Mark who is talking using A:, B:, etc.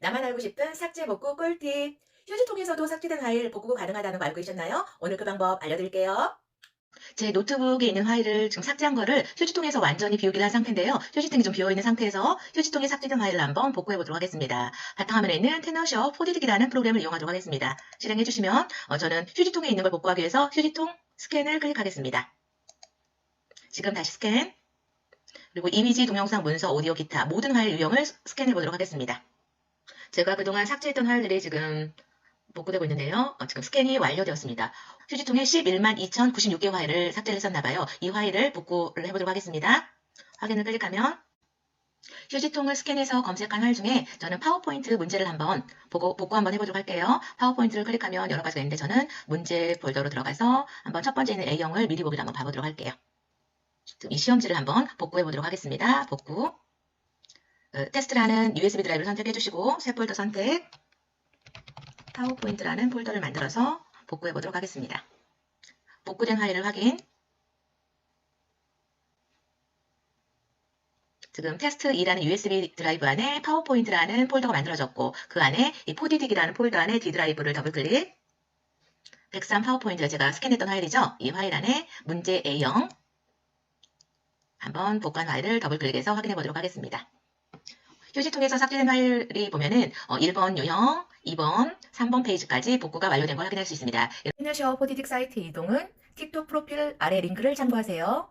A: 나만 알고 싶은 삭제 복구 꿀팁. 휴지통에서도 삭제된 파일 복구 가능하다는 거 알고 계셨나요? 오늘 그 방법 알려드릴게요. 제 노트북에 있는 파일을 지금 삭제한 거를 휴지통에서 완전히 비우기를 한 상태인데요. 휴지통이 좀 비어있는 상태에서 휴지통에 삭제된 파일을 한번 복구해 보도록 하겠습니다. 바탕화면에 있는 테너쇼 포디딕이라는 프로그램을 이용하도록 하겠습니다. 실행해 주시면 어, 저는 휴지통에 있는 걸 복구하기 위해서 휴지통 스캔을 클릭하겠습니다. 지금 다시 스캔 그리고 이미지, 동영상, 문서, 오디오, 기타 모든 파일 유형을 스캔해 보도록 하겠습니다. 제가 그동안 삭제했던 파일들이 지금 복구되고 있는데요. 어, 지금 스캔이 완료되었습니다. 휴지통에 11만 2096개 파일을 삭제를 했었나 봐요. 이 파일을 복구를 해보도록 하겠습니다. 확인을 클릭하면 휴지통을 스캔해서 검색한 파일 중에 저는 파워포인트 문제를 한번 보고 복구 한번 해보도록 할게요. 파워포인트를 클릭하면 여러 가지가 있는데 저는 문제 폴더로 들어가서 한번 첫 번째 있는 A형을 미리 보기를 한번 봐보도록 할게요. 이 시험지를 한번 복구해 보도록 하겠습니다. 복구. 어, 테스트라는 USB 드라이브를 선택해 주시고 새 폴더 선택. 파워포인트라는 폴더를 만들어서 복구해 보도록 하겠습니다. 복구된 파일을 확인. 지금 테스트 2라는 USB 드라이브 안에 파워포인트라는 폴더가 만들어졌고 그 안에 이 포디딕이라는 폴더 안에 D 드라이브를 더블 클릭. 103 파워포인트가 제가 스캔했던 파일이죠. 이 파일 안에 문제 A형 한번 복구한 파일을 더블 클릭해서 확인해 보도록 하겠습니다. 휴지통에서 삭제된 파일이 보면은 어, 1번 유형, 2번, 3번 페이지까지 복구가 완료된 걸 확인할 수 있습니다.
B: 피너쇼 포디딕 사이트 이동은 틱톡 프로필 아래 링크를 참고하세요.